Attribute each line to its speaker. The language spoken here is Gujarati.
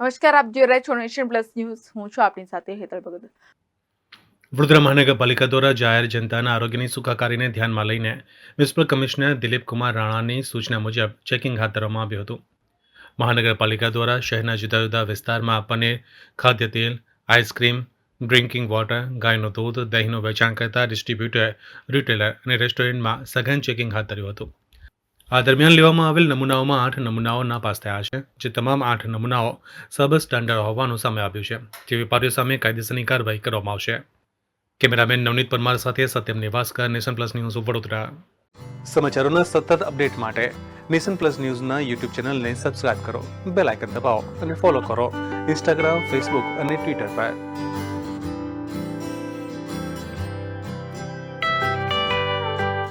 Speaker 1: નમસ્કાર, આપ જોઈ રહ્યા છો નેશન પ્લસ ન્યૂઝ. હું છું આપની સાથે હેતલ ભગત.
Speaker 2: વડોદરા મહાનગરપાલિકા દ્વારા જાહેર જનતાના આરોગ્યની સુખાકારીને ધ્યાનમાં લઈને મ્યુનિસિપલ કમિશનર દિલીપ કુમાર રાણાની સૂચના મુજબ ચેકિંગ હાથ ધરવામાં આવ્યું હતું. મહાનગરપાલિકા દ્વારા શહેરના જુદા જુદા વિસ્તારમાં પનીર ખાદ્ય તેલ આઈસ્ક્રીમ ડ્રિંકિંગ વોટર ગાયનું દૂધ, દહીંનું વેચાણ કરતા ડિસ્ટ્રીબ્યુટર રિટેલર અને રેસ્ટોરન્ટમાં સઘન ચેકિંગ હાથ ધર્યું હતું. આ દરમિયાન લેવામાં આવેલ નમૂનાઓમાં આઠ નમૂનાઓ નાપાસ થયા છે, જે તમામ આઠ નમૂનાઓ સબ સ્ટાન્ડર્ડ હોવાનું સામે આવ્યું છે, જે વેપારીઓ સામે કાયદેસરની કાર્યવાહી કરવામાં આવશે. કેમેરામેન નવનીત પરમાર સાથે Satyam Nivaskar, Nation Plus News Vadodara. સમાચારોના સતત અપડેટ માટે નેશન પ્લસ ન્યૂઝના યુટ્યુબ ચેનલને સબસ્ક્રાઇબ કરો, બેલ આઇકન દબાવો અને ફોલો કરો. ઇન્સ્ટાગ્રામ, ફેસબુક અને ટ્વિટર પર.